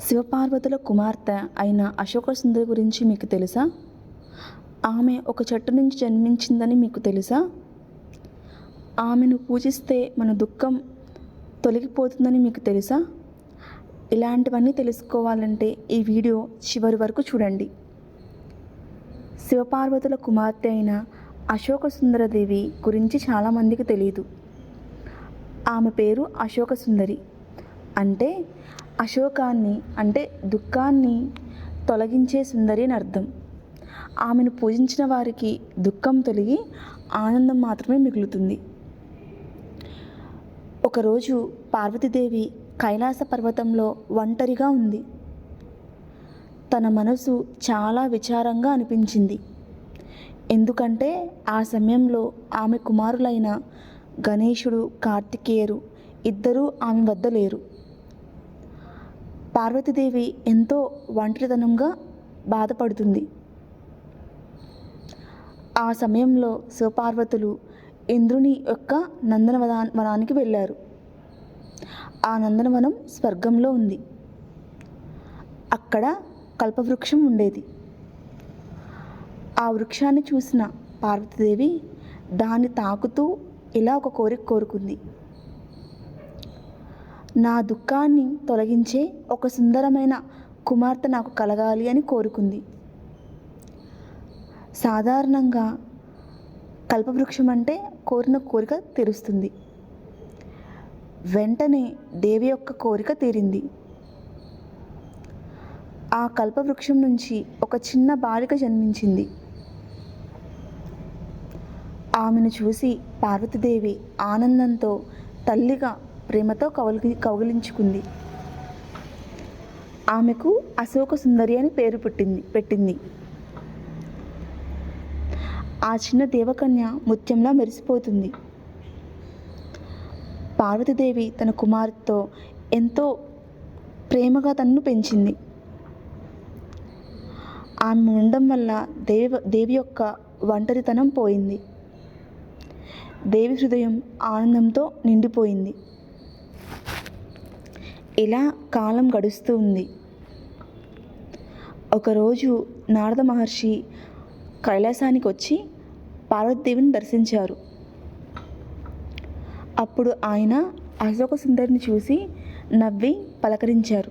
శివపార్వతుల కుమార్తె అయిన అశోక సుందరి గురించి మీకు తెలుసా? ఆమె ఒక చెట్టు నుంచి జన్మించిందని మీకు తెలుసా? ఆమెను పూజిస్తే మన దుఃఖం తొలగిపోతుందని మీకు తెలుసా? ఇలాంటివన్నీ తెలుసుకోవాలంటే ఈ వీడియో చివరి వరకు చూడండి. శివపార్వతుల కుమార్తె అయిన అశోక సుందరదేవి గురించి చాలామందికి తెలియదు ఆమె పేరు అశోక సుందరి అంటే అశోకాన్ని అంటే దుఃఖాన్ని తొలగించే సుందరి అని అర్థం. ఆమెను పూజించిన వారికి దుఃఖం తొలగి ఆనందం మాత్రమే మిగులుతుంది. ఒకరోజు పార్వతీదేవి కైలాస పర్వతంలో ఒంటరిగా ఉంది. తన మనసు చాలా విచారంగా అనిపించింది. ఎందుకంటే ఆ సమయంలో ఆమె కుమారులైన గణేశుడు కార్తికేయుడు ఇద్దరూ ఆమె వద్ద లేరు. పార్వతీదేవి ఎంతో ఒంటరితనంగా బాధపడుతుంది. ఆ సమయంలో శివపార్వతులు ఇంద్రుని యొక్క నందనవనా వనానికి వెళ్ళారు. ఆ నందనవనం స్వర్గంలో ఉంది. అక్కడ కల్పవృక్షం ఉండేది. ఆ వృక్షాన్ని చూసిన పార్వతీదేవి దాన్ని తాకుతూ ఇలా ఒక కోరిక కోరుకుంది. నా దుఃఖాన్ని తొలగించే ఒక సుందరమైన కుమార్తె నాకు కలగాలి అని కోరుకుంది. సాధారణంగా కల్పవృక్షం అంటే కోరిన కోరిక తీరుస్తుంది. వెంటనే దేవి యొక్క కోరిక తీరింది. ఆ కల్పవృక్షం నుంచి ఒక చిన్న బాలిక జన్మించింది. ఆమెను చూసి పార్వతీదేవి ఆనందంతో తల్లిగా ప్రేమతో కౌలి కౌగిలించుకుంది. ఆమెకు అశోక సుందరి అని పేరు పెట్టింది పెట్టింది. ఆ చిన్న దేవకన్య ముత్యంలా మెరిసిపోతుంది. పార్వతీదేవి తన కుమార్తెతో ఎంతో ప్రేమగా తనను పెంచింది. ఆమె ఉండడం వల్ల దేవి దేవి యొక్క ఒంటరితనం పోయింది. దేవి హృదయం ఆనందంతో నిండిపోయింది. ఇలా కాలం గడుస్తూ ఉంది. ఒకరోజు నారద మహర్షి కైలాసానికి వచ్చి పార్వతీదేవిని దర్శించారు. అప్పుడు ఆయన అశోక సుందరిని చూసి నవ్వి పలకరించారు.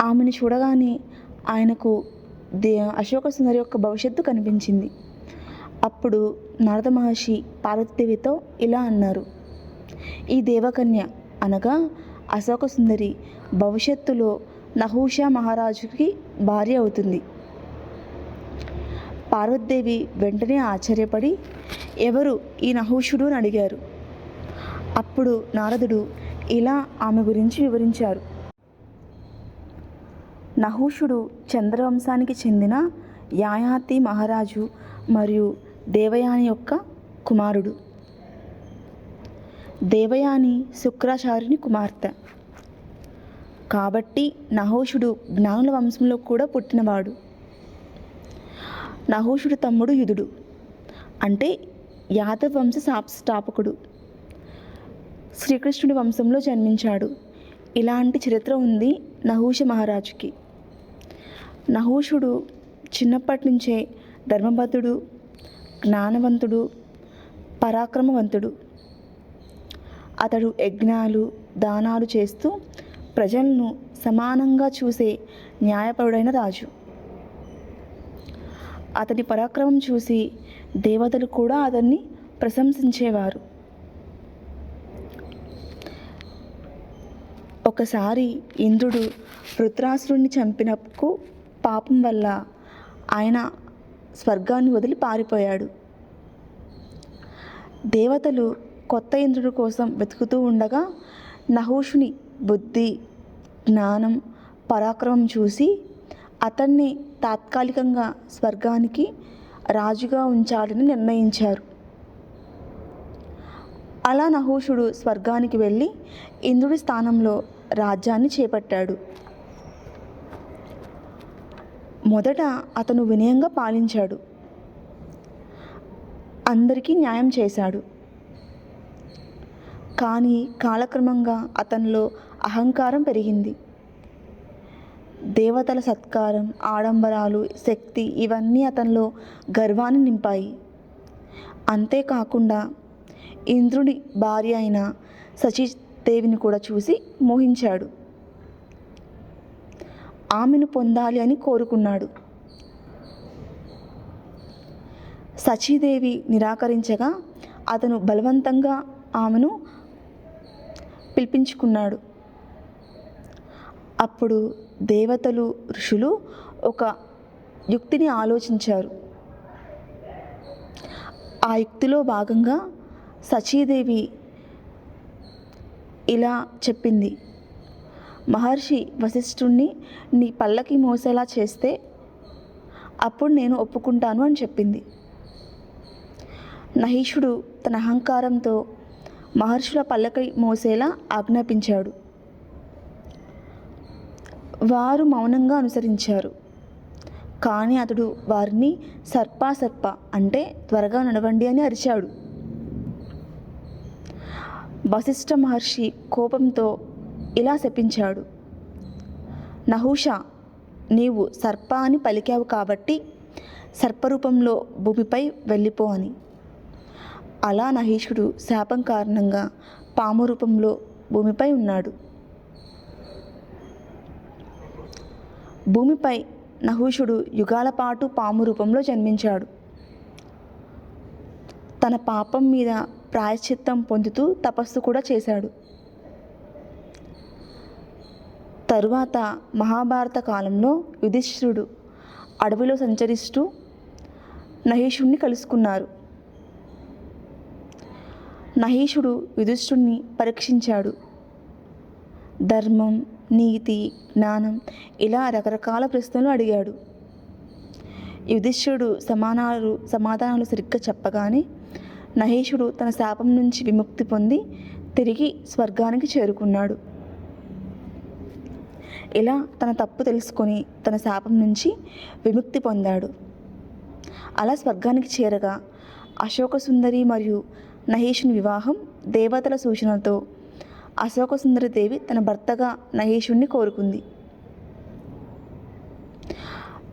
ఆమెను చూడగానే ఆయనకు దే అశోక సుందరి యొక్క భవిష్యత్తు కనిపించింది. అప్పుడు నారద మహర్షి పార్వతీదేవితో ఇలా అన్నారు. ఈ దేవకన్య అనగా అశోక సుందరి భవిష్యత్తులో నహూష మహారాజుకి భార్య అవుతుంది. పార్వతీదేవి వెంటనే ఆశ్చర్యపడి ఎవరు ఈ నహూషుడు? అని అడిగారు. అప్పుడు నారదుడు ఇలా ఆమె గురించి వివరించారు. నహూషుడు చంద్రవంశానికి చెందిన యాయాతి మహారాజు మరియు దేవయాని యొక్క కుమారుడు. దేవయాని శుక్రాచార్యుని కుమార్తె. కాబట్టి నహోషుడు జ్ఞానుల వంశంలో కూడా పుట్టినవాడు. నహోషుడు తమ్ముడు యుధుడు. అంటే యాదవ వంశ స్థాపకుడు. శ్రీకృష్ణుడి వంశంలో జన్మించాడు. ఇలాంటి చరిత్ర ఉంది నహూష మహారాజుకి. నహూషుడు చిన్నప్పటి నుంచే ధర్మబద్ధుడు జ్ఞానవంతుడు పరాక్రమవంతుడు. అతడు యజ్ఞాలు దానాలు చేస్తూ ప్రజలను సమానంగా చూసే న్యాయపరుడైన రాజు. అతడి పరాక్రమం చూసి దేవతలు కూడా అతన్ని ప్రశంసించేవారు. ఒకసారి ఇంద్రుడు వృత్రాసురుణ్ణి చంపినప్పుడు పాపం వల్ల ఆయన స్వర్గాన్ని వదిలి పారిపోయాడు. దేవతలు కొత్త ఇంద్రుడి కోసం వెతుకుతూ ఉండగా నహూషుని బుద్ధి జ్ఞానం పరాక్రమం చూసి అతన్ని తాత్కాలికంగా స్వర్గానికి రాజుగా ఉంచాలని నిర్ణయించారు. అలా నహూషుడు స్వర్గానికి వెళ్ళి ఇంద్రుడి స్థానంలో రాజ్యాన్ని చేపట్టాడు. మొదట అతను వినయంగా పాలించాడు. అందరికీ న్యాయం చేశాడు. కానీ కాలక్రమంగా అతనిలో అహంకారం పెరిగింది. దేవతల సత్కారం ఆడంబరాలు శక్తి ఇవన్నీ అతనిలో గర్వాన్ని నింపాయి. అంతేకాకుండా ఇంద్రుడి భార్య అయిన సచీదేవిని కూడా చూసి మోహించాడు. ఆమెను పొందాలి అని కోరుకున్నాడు. సచీదేవి నిరాకరించగా అతను బలవంతంగా ఆమెను పిలిపించుకున్నాడు. అప్పుడు దేవతలు ఋషులు ఒక యుక్తిని ఆలోచించారు. ఆ యుక్తిలో భాగంగా సచీదేవి ఇలా చెప్పింది మహర్షి వశిష్ఠుణ్ణి నీ పల్లకి మోసేలా చేస్తే అప్పుడు నేను ఒప్పుకుంటాను అని చెప్పింది. నహీషుడు తన అహంకారంతో మహర్షుల పల్లకై మోసేలా ఆజ్ఞాపించాడు. వారు మౌనంగా అనుసరించారు. కానీ అతడు వారిని సర్పా సర్ప అంటే త్వరగా నడవండి అని అరిచాడు. వశిష్ఠ మహర్షి కోపంతో ఇలా శపించాడు. నహుష నీవు సర్ప అని పలికావు కాబట్టి సర్పరూపంలో భూమిపై వెళ్ళిపో అని. అలా నహీషుడు శాపం కారణంగా పాము రూపంలో భూమిపై ఉన్నాడు. భూమిపై నహూషుడు యుగాల పాటు పాము రూపంలో జన్మించాడు. తన పాపం మీద ప్రాయశ్చిత్తం పొందుతూ తపస్సు కూడా చేశాడు. తరువాత మహాభారత కాలంలో యుధిష్ఠిరుడు అడవిలో సంచరిస్తూ నహేషుణ్ణి కలుసుకున్నారు. నహీషుడు యుధిష్ఠుణ్ణి పరీక్షించాడు. ధర్మం నీతి జ్ఞానం ఇలా రకరకాల ప్రశ్నలు అడిగాడు. యుధిష్ఠుడు సమానాలు సమాధానాలు సరిగ్గా చెప్పగానే నహేషుడు తన శాపం నుంచి విముక్తి పొంది తిరిగి స్వర్గానికి చేరుకున్నాడు. ఇలా తన తప్పు తెలుసుకొని తన శాపం నుంచి విముక్తి పొందాడు. అలా స్వర్గానికి చేరగా అశోక సుందరి మరియు నహేషుని వివాహం దేవతల సూచనతో అశోక సుందరదేవి తన భర్తగా నహేషుణ్ణి కోరుకుంది.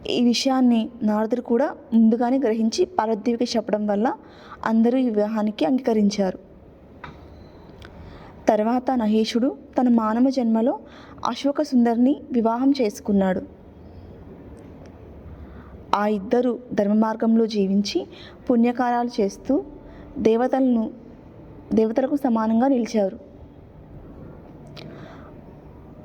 ఈ విషయాన్ని నారదుడు కూడా ముందుగానే గ్రహించి పార్వతీదేవికి చెప్పడం వల్ల అందరూ ఈ వివాహానికి అంగీకరించారు. తర్వాత నహేషుడు తన మానవ జన్మలో అశోక సుందరిని వివాహం చేసుకున్నాడు. ఆ ఇద్దరు ధర్మ మార్గంలో జీవించి పుణ్యకార్యాలు చేస్తూ దేవతలను దేవతలకు సమానంగా నిలిచారు.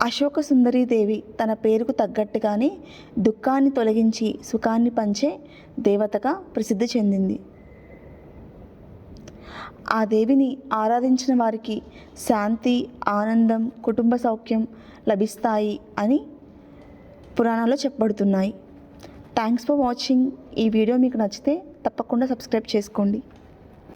అశోక సుందరీదేవి తన పేరుకు తగ్గట్టుగానే దుఃఖాన్ని తొలగించి సుఖాన్ని పంచే దేవతగా ప్రసిద్ధి చెందింది. ఆ దేవిని ఆరాధించిన వారికి శాంతి ఆనందం కుటుంబ సౌఖ్యం లభిస్తాయి అని పురాణాల్లో చెప్పబడుతున్నాయి. Thanks for watching. ఈ వీడియో మీకు నచ్చితే తప్పకుండా సబ్స్క్రైబ్ చేసుకోండి.